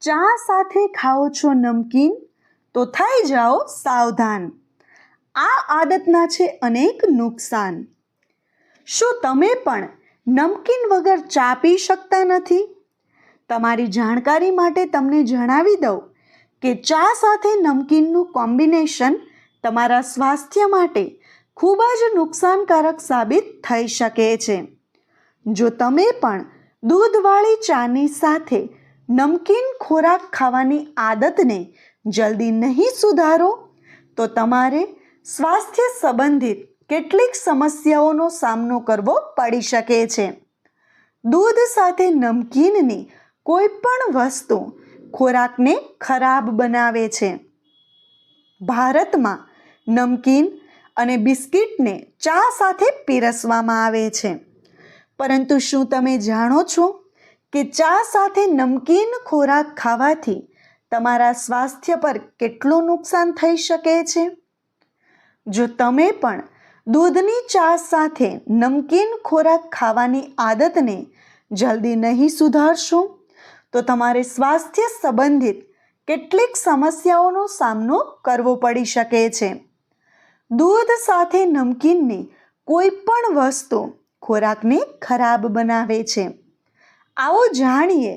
ચા સાથે ખાઓ છો નમકીન? તો થઈ જાઓ સાવધાન. આ આદતના છે અનેક નુકસાન. શું તમે પણ નમકીન વગર ચા પી શકતા નથી? તમારી જાણકારી માટે તમને જણાવી દઉં કે ચા સાથે નમકીનનું કોમ્બિનેશન તમારા સ્વાસ્થ્ય માટે ખૂબ જ નુકસાનકારક સાબિત થઈ શકે છે. જો તમે પણ દૂધવાળી ચાની સાથે નમકીન ખોરાક ખાવાની આદતને જલ્દી નહીં સુધારો, તો તમારે સ્વાસ્થ્ય સંબંધિત કેટલીક સમસ્યાઓનો સામનો કરવો પડી શકે છે. દૂધ સાથે નમકીનની કોઈ પણ વસ્તુ ખોરાકને ખરાબ બનાવે છે. ભારતમાં નમકીન અને બિસ્કિટને ચા સાથે પીરસવામાં આવે છે. પરંતુ શું તમે જાણો છો કે ચા સાથે નમકીન ખોરાક ખાવાથી તમારા સ્વાસ્થ્ય પર કેટલું નુકસાન થઈ શકે છે? જો તમે પણ દૂધની ચા સાથે નમકીન ખોરાક ખાવાની આદતને જલ્દી નહીં સુધારશો, તો તમારે સ્વાસ્થ્ય સંબંધિત કેટલીક સમસ્યાઓનો સામનો કરવો પડી શકે છે. દૂધ સાથે નમકીનની કોઈ પણ વસ્તુ ખોરાકને ખરાબ બનાવે છે. આવો જાણીએ,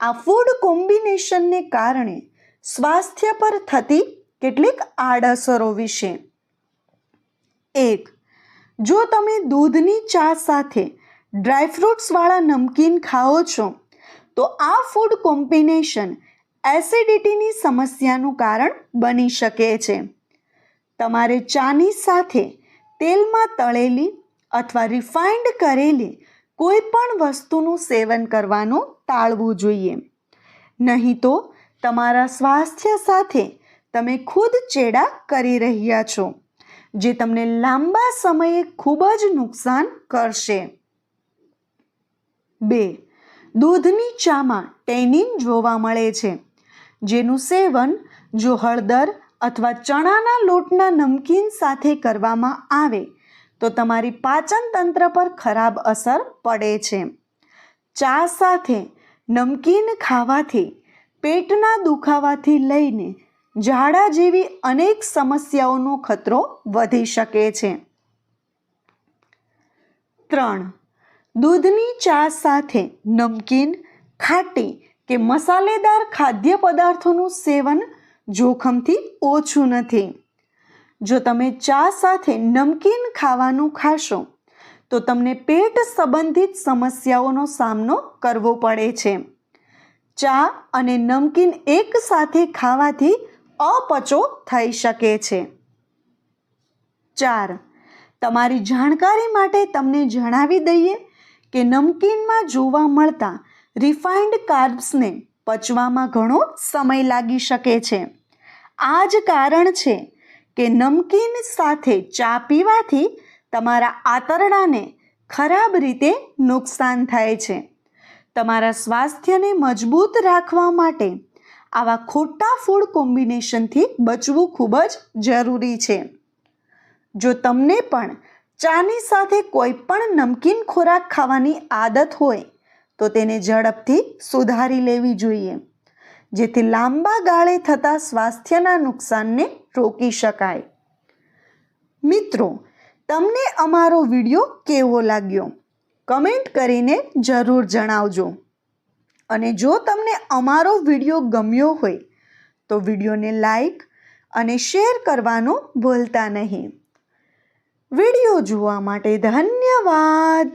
આ ફૂડ કોમ્બિનેશનને કારણે સ્વાસ્થ્ય પર થતી કેટલીક આડઅસરો વિશે. એક, જો તમે દૂધની ચા સાથે ડ્રાયફ્રૂટ્સવાળા નમકીન ખાઓ છો, તો આ ફૂડ કોમ્બિનેશન એસિડિટીની સમસ્યાનું કારણ બની શકે છે. તમારે ચાની સાથે તેલમાં તળેલી અથવા રિફાઇન્ડ કરેલી કોઈ પણ વસ્તુનું સેવન કરવાનું ટાળવું જોઈએ. નહીં તો તમારા સ્વાસ્થ્ય સાથે તમે ખુદ ચેડા કરી રહ્યા છો, જે તમને લાંબા સમયે ખૂબ જ નુકસાન કરશે. બે, દૂધની ચામાં ટેનિન જોવા મળે છે, જેનું સેવન જો હળદર અથવા ચણાના લોટના નમકીન સાથે કરવામાં આવે તો તમારી પાચન તંત્ર પર ખરાબ અસર પડે છે. ચા સાથે નમકીન ખાવાથી, પેટના દુખાવાથી લઈને ઝાડા જેવી અનેક સમસ્યાઓનો ખતરો વધી શકે છે. ત્રણ. દૂધની ચા સાથે નમકીન ખાટી કે મસાલેદાર ખાદ્ય પદાર્થોનું સેવન જોખમથી ઓછું નથી. જો તમે ચા સાથે નમકીન ખાવાનું ખાશો, તો તમને પેટ સંબંધિત સમસ્યાઓનો સામનો કરવો પડે છે. ચા અને નમકીન એક સાથે ખાવાથી અપચો થઈ શકે છે. ચાર, તમારી જાણકારી માટે તમને જણાવી દઈએ કે નમકીનમાં જોવા મળતા રિફાઇન્ડ કાર્બ્સને પચવામાં ઘણો સમય લાગી શકે છે. આ જ કારણ છે કે નમકીન સાથે ચા પીવાથી તમારા આંતરડાને ખરાબ રીતે નુકસાન થાય છે. તમારા સ્વાસ્થ્યને મજબૂત રાખવા માટે આવા ખોટા ફૂડ કોમ્બિનેશનથી બચવું ખૂબ જ જરૂરી છે. જો તમને પણ ચાની સાથે કોઈ પણ નમકીન ખોરાક ખાવાની આદત હોય, તો તેને ઝડપથી સુધારી લેવી જોઈએ, જેથી લાંબા ગાળે થતા સ્વાસ્થ્યના નુકસાનને રોકી શકાય. મિત્રો, તમને અમારો વીડિયો કેવો લાગ્યો? કમેન્ટ કરીને જરૂર જણાવજો. અને જો તમને અમારો વીડિયો ગમ્યો હોય, તો વિડીયોને લાઈક અને શેર કરવાનું ભૂલતા નહીં. વીડિયો જોવા માટે ધન્યવાદ.